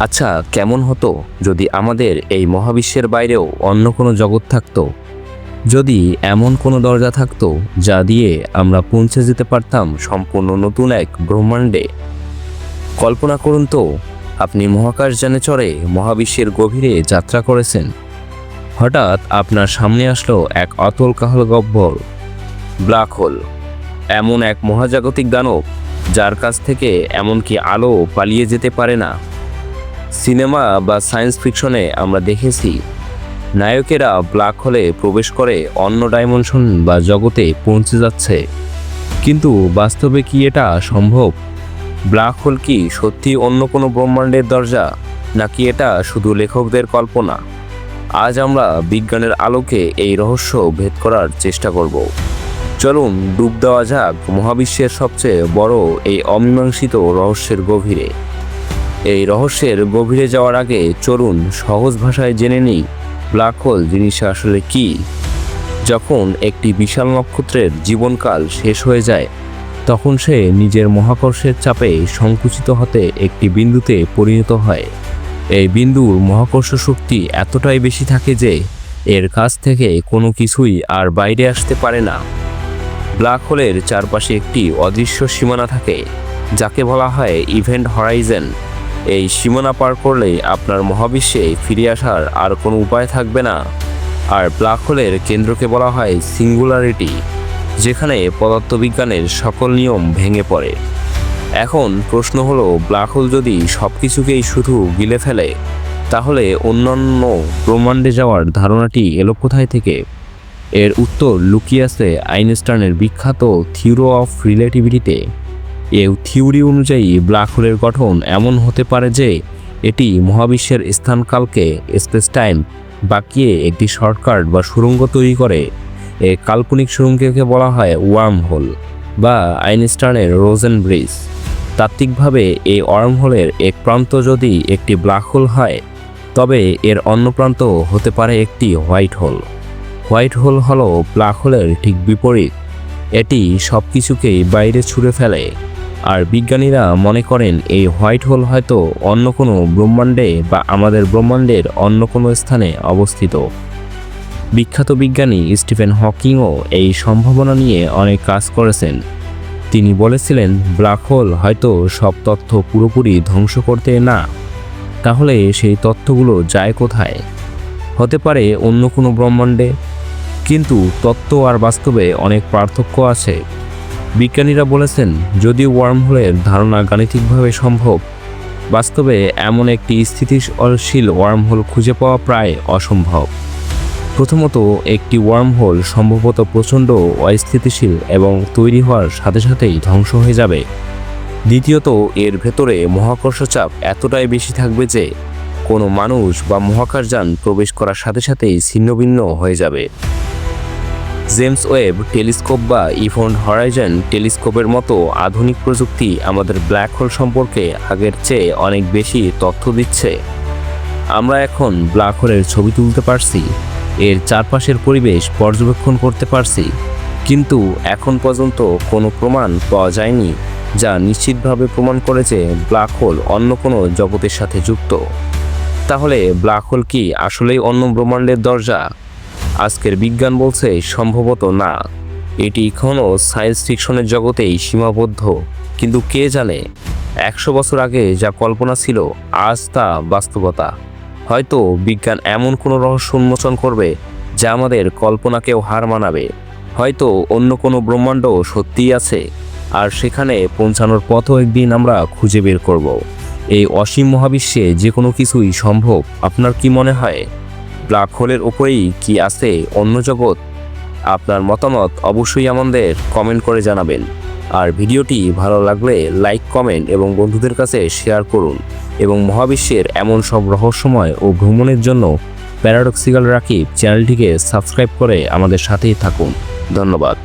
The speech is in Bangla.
আচ্ছা কেমন হতো যদি আমাদের এই মহাবিশ্বের বাইরেও অন্য কোনো জগৎ থাকতো? যদি এমন কোনো দরজা থাকতো যা দিয়ে আমরা পৌঁছে যেতে পারতাম সম্পূর্ণ নতুন এক ব্রহ্মাণ্ডে? কল্পনা করুন তো, আপনি মহাকাশযানে চড়ে মহাবিশ্বের গভীরে যাত্রা করেছেন। হঠাৎ আপনার সামনে আসলো এক অতল কাহল গব্বর, ব্ল্যাক হোল। এমন এক মহাজাগতিক দানব যার কাছ থেকে এমনকি আলো পালিয়ে যেতে পারে না। সিনেমা বা সায়েন্স ফিকশনে আমরা দেখেছি, নায়কেরা ব্ল্যাক হোলে প্রবেশ করে অন্য ডাইমেনশন বা জগতে পৌঁছে যাচ্ছে। কিন্তু বাস্তবে কি এটা সম্ভব? ব্ল্যাক হোল কি সত্যি অন্য কোনো ব্রহ্মাণ্ডের দরজা, নাকি এটা শুধু লেখকদের কল্পনা? আজ আমরা বিজ্ঞানের আলোকে এই রহস্য ভেদ করার চেষ্টা করব। চলুন ডুব দেওয়া যাক মহাবিশ্বের সবচেয়ে বড় এই অমীমাংসিত রহস্যের গভীরে। এই রহস্যের গভীরে যাওয়ার আগে চলুন সহজ ভাষায় জেনে নিই ব্ল্যাক হোল জিনিসটা আসলে কি। যখন একটি বিশাল নক্ষত্রের জীবনকাল শেষ হয়ে যায়, তখন সে নিজের মহাকর্ষের চাপে সংকুচিত হতে একটি বিন্দুতে পরিণত হয়। এই বিন্দুর মহাকর্ষ শক্তি এতটাই বেশি থাকে যে এর কাছ থেকে কোনো কিছুই আর বাইরে আসতে পারে না। ব্ল্যাক হোলের চারপাশে একটি অদৃশ্য সীমানা থাকে, যাকে বলা হয় ইভেন্ট হরাইজেন। এই সীমানা পার করলে আপনার মহাবিশ্বে ফিরে আসার আর কোনো উপায় থাকবে না। আর ব্ল্যাক হোলের কেন্দ্রকে বলা হয় সিঙ্গুলারিটি, যেখানে পদার্থবিজ্ঞানের সকল নিয়ম ভেঙে পড়ে। এখন প্রশ্ন হলো ব্ল্যাক হোল যদি সব কিছুকেই শুধু গিলে ফেলে, তাহলে অন্যান্য ব্রহ্মাণ্ডে যাওয়ার ধারণাটি এলো কোথায় থেকে? এর উত্তর লুকিয়ে আছে আইনস্টাইনের বিখ্যাত থিওরি অফ রিলেটিভিটিতে। এই থিওরি অনুযায়ী ব্ল্যাক হোলের গঠন এমন হতে পারে যে এটি মহাবিশ্বের স্থানকালকে স্পেস টাইম বাকিয়ে একটি শর্টকাট বা সুড়ঙ্গ তৈরি করে। এ কাল্পনিক সুড়ঙ্গকে বলা হয় ওয়ার্ম হোল বা আইনস্টাইনের রোজেন ব্রিজ। তাত্ত্বিকভাবে এই ওয়ার্ম হোলের এক প্রান্ত যদি একটি ব্ল্যাক হোল হয়, তবে এর অন্য প্রান্ত হতে পারে একটি হোয়াইট হোল। হোয়াইট হোল হলো ব্ল্যাক হোলের ঠিক বিপরীত। এটি সব কিছুকেই বাইরে ছুঁড়ে ফেলে। আর বিজ্ঞানীরা মনে করেন এই হোয়াইট হোল হয়তো অন্য কোনো ব্রহ্মাণ্ডে বা আমাদের ব্রহ্মাণ্ডের অন্য কোনো স্থানে অবস্থিত। বিখ্যাত বিজ্ঞানী স্টিফেন হকিংও এই সম্ভাবনা নিয়ে অনেক কাজ করেছেন। তিনি বলেছিলেন, ব্ল্যাক হোল হয়তো সব তথ্য পুরোপুরি ধ্বংস করতে না, তাহলে সেই তথ্যগুলো যায় কোথায়? হতে পারে অন্য কোনো ব্রহ্মাণ্ডে। কিন্তু তত্ত্ব আর বাস্তবে অনেক পার্থক্য আছে। বিজ্ঞানীরা বলেছেন, যদিও ওয়ার্মহোলের ধারণা গাণিতিকভাবে সম্ভব, বাস্তবে এমন একটি স্থিতিশীল ওয়ার্মহোল খুঁজে পাওয়া প্রায় অসম্ভব। প্রথমত, একটি ওয়ার্মহোল সম্ভবত প্রচণ্ড অস্থিতিশীল এবং তৈরি হওয়ার সাথে সাথেই ধ্বংস হয়ে যাবে। দ্বিতীয়ত, এর ভেতরে মহাকর্ষ চাপ এতটাই বেশি থাকবে যে, কোনো মানুষ বা মহাকাশযান প্রবেশ করার সাথে সাথেই ছিন্নভিন্ন হয়ে যাবে। জেমস ওয়েব টেলিস্কোপ বা ইভন্ট হরাইজন টেলিস্কোপের মতো আধুনিক প্রযুক্তি আমাদের ব্ল্যাক হোল সম্পর্কে আগের চেয়ে অনেক বেশি তথ্য দিচ্ছে। আমরা এখন ব্ল্যাক হোলের ছবি তুলতে পারছি, এর চারপাশের পরিবেশ পর্যবেক্ষণ করতে পারছি, কিন্তু এখন পর্যন্ত কোনো প্রমাণ পাওয়া যায়নি, যা নিশ্চিতভাবে প্রমাণ করে যে ব্ল্যাক হোল অন্য কোনো জগতের সাথে যুক্ত। তাহলে ব্ল্যাক হোল কি আসলেই অন্য ব্রহ্মাণ্ডের দরজা? আজকের বিজ্ঞান বলছে সম্ভবত না। এটি এখনও সায়েন্স ফিকশনের জগতেই সীমাবদ্ধ। কিন্তু কে জানে, একশো বছর আগে যা কল্পনা ছিল, আজ তা বাস্তবতা। হয়তো বিজ্ঞান এমন কোনো রহস্য উন্মোচন করবে, যা আমাদের কল্পনাকেও হার মানাবে। হয়তো অন্য কোনো ব্রহ্মাণ্ড সত্যিই আছে, আর সেখানে পৌঁছানোর পথও একদিন আমরা খুঁজে বের করব। এই অসীম মহাবিশ্বে যে কোনো কিছুই সম্ভব, আপনার কি মনে হয়? ব্ল্যাক হোলের ওপরেই কি আছে অন্য জগৎ? আপনার মতামত অবশ্যই আমাদের কমেন্ট করে জানাবেন। আর ভিডিওটি ভালো লাগলে লাইক, কমেন্ট এবং বন্ধুদের কাছে শেয়ার করুন এবং মহাবিশ্বের এমন সব রহস্যময় ও ভ্রমণের জন্য প্যারাডক্সিক্যাল রাকিব চ্যানেলটিকে সাবস্ক্রাইব করে আমাদের সাথেই থাকুন। ধন্যবাদ।